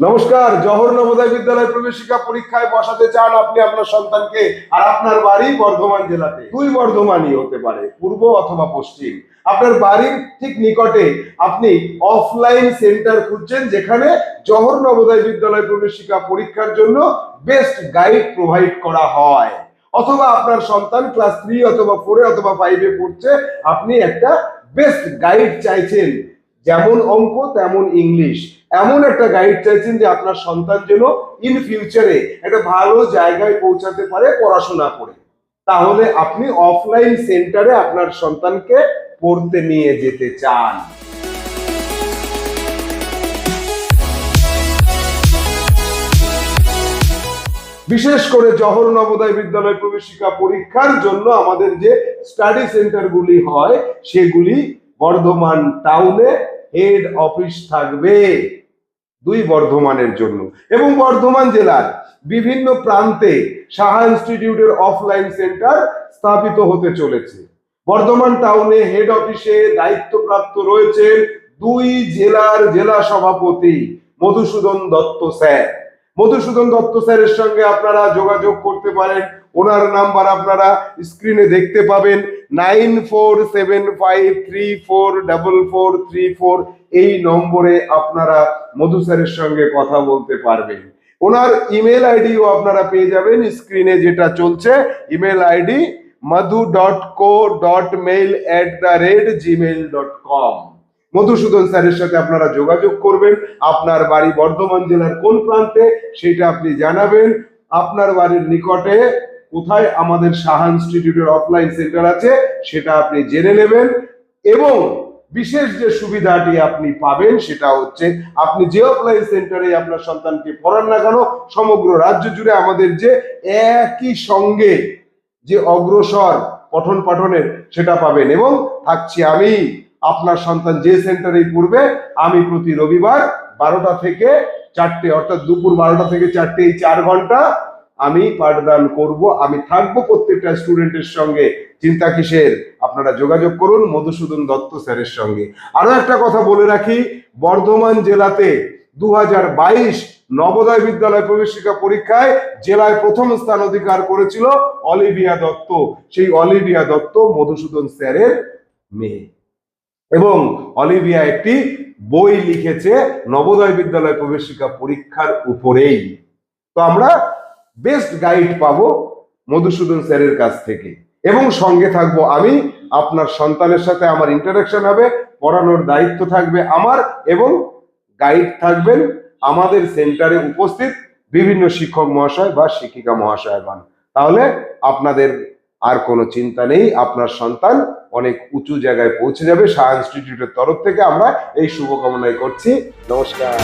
নমস্কার জহর নবোদয় বিদ্যালয় প্রবেশিকা পরীক্ষায় বসাতে চান আপনি আপনার সন্তানকে আর আপনার বাড়ি বর্ধমান জেলাতে। দুই বর্ধমানই হতে পারে, পূর্ব অথবা পশ্চিম। আপনার বাড়ির ঠিক নিকটে আপনি অফলাইন সেন্টার খুঁজছেন যেখানে জহর নবোদয় বিদ্যালয় প্রবেশিকা পরীক্ষার জন্য বেস্ট গাইড প্রোভাইড করা হয়। অথবা আপনার সন্তান ক্লাস থ্রি অথবা ফোরে অথবা ফাইভে পড়ছে, আপনি একটা বেস্ট গাইড চাইছেন। যেমন অঙ্ক, তেমন ইংলিশ। এমন একটা গাইড চাইছেন যে আপনার সন্তান যেন ইন ফিউচারে একটা ভালো জায়গায় পৌঁছাতে পারে পড়াশোনা করে। তাহলে আপনি অফলাইন সেন্টারে আপনার সন্তানকে পড়তে নিয়ে যেতে চান। বিশেষ করে জহর নবোদয় বিদ্যালয় প্রবেশিকা পরীক্ষার জন্য আমাদের যে স্টাডি সেন্টারগুলি হয়, সেগুলি বর্ধমান টাউনে হেড অফিস থাকবে দুই বর্ধমানের জন্য। এবং বর্ধমান জেলার বিভিন্ন প্রান্তে সাহা ইনস্টিটিউটের অফলাইন সেন্টার স্থাপিত হতে চলেছে। বর্ধমান টাউনে হেড অফিসে দায়িত্বপ্রাপ্ত রয়েছেন দুই জেলার জেলা সভাপতি মধুসূদন দত্ত স্যার। মধুসূদন দত্ত স্যারের সঙ্গে আপনারা যোগাযোগ করতে পারেন। ওনার নাম্বার আপনারা স্ক্রিনে দেখতে পাবেন। Nine four seven five three four double four three four এই নম্বরে আপনারা মধু স্যারের সঙ্গে কথা বলতে পারবেন। ওনার ইমেল আইডিও আপনারা পেয়ে যাবেন স্ক্রিনে যেটা চলছে। Email ID Madhu dot co dot mail at the rate Gmail dot com Madhusudan স্যারের সাথে আপনারা যোগাযোগ করবেন। আপনার বাড়ি বর্ধমান জেলার কোন প্রান্তে সেটা আপনি জানাবেন। আপনার বাড়ির নিকটে কোথায় আমাদের সাহা ইনস্টিটিউটের অফলাইন সেন্টার আছে, সেটা আপনি জেনে নেবেন। এবং বিশেষ যে সুবিধাটি আপনি পাবেন, সেটা হচ্ছে আপনি যে অফলাইন সেন্টারে আপনার সন্তানকে পড়ান না কেন, সমগ্র রাজ্য জুড়ে আমাদের যে একই সঙ্গে যে অগ্রসর পঠন পাঠনের সেটা পাবেন। এবং থাকছি আমি, আপনার সন্তান যে সেন্টারে পড়বে, আমি প্রতি রবিবার বারোটা থেকে চারটে, অর্থাৎ দুপুর বারোটা থেকে চারটে এই চার ঘণ্টা আমি পাঠদান করব, আমি থাকব প্রত্যেকটা স্টুডেন্টের সঙ্গে। চিন্তা কিসের? আপনারা যোগাযোগ করুন মধুসূদন দত্ত স্যারের সঙ্গে। আরও একটা কথা বলে রাখি, বর্ধমান জেলাতে দু নবোদয় বিদ্যালয় প্রবেশিকা পরীক্ষায় জেলায় প্রথম স্থান অধিকার করেছিল অলিভিয়া দত্ত। সেই অলিভিয়া দত্ত মধুসূদন স্যারের মেয়ে। এবং অলিভিয়া একটি বই লিখেছে নবোদয় বিদ্যালয় প্রবেশিকা পরীক্ষার উপরেই। তো আমরা বেস্ট গাইড পাবো মধুসূদন স্যারের কাছ থেকে। এবং সঙ্গে থাকব আমি, আপনার সন্তানের সাথে আমার ইন্টারাকশন হবে, পড়ানোর দায়িত্ব থাকবে আমার এবং গাইড থাকবেন আমাদের সেন্টারে উপস্থিত বিভিন্ন শিক্ষক মহাশয় বা শিক্ষিকা মহাশয়গণ। তাহলে আপনাদের আর কোনো চিন্তা নেই, আপনার সন্তান অনেক উঁচু জায়গায় পৌঁছে যাবে। শাহ ইনস্টিটিউটের তরফ থেকে আমরা এই শুভকামনাই করছি। নমস্কার।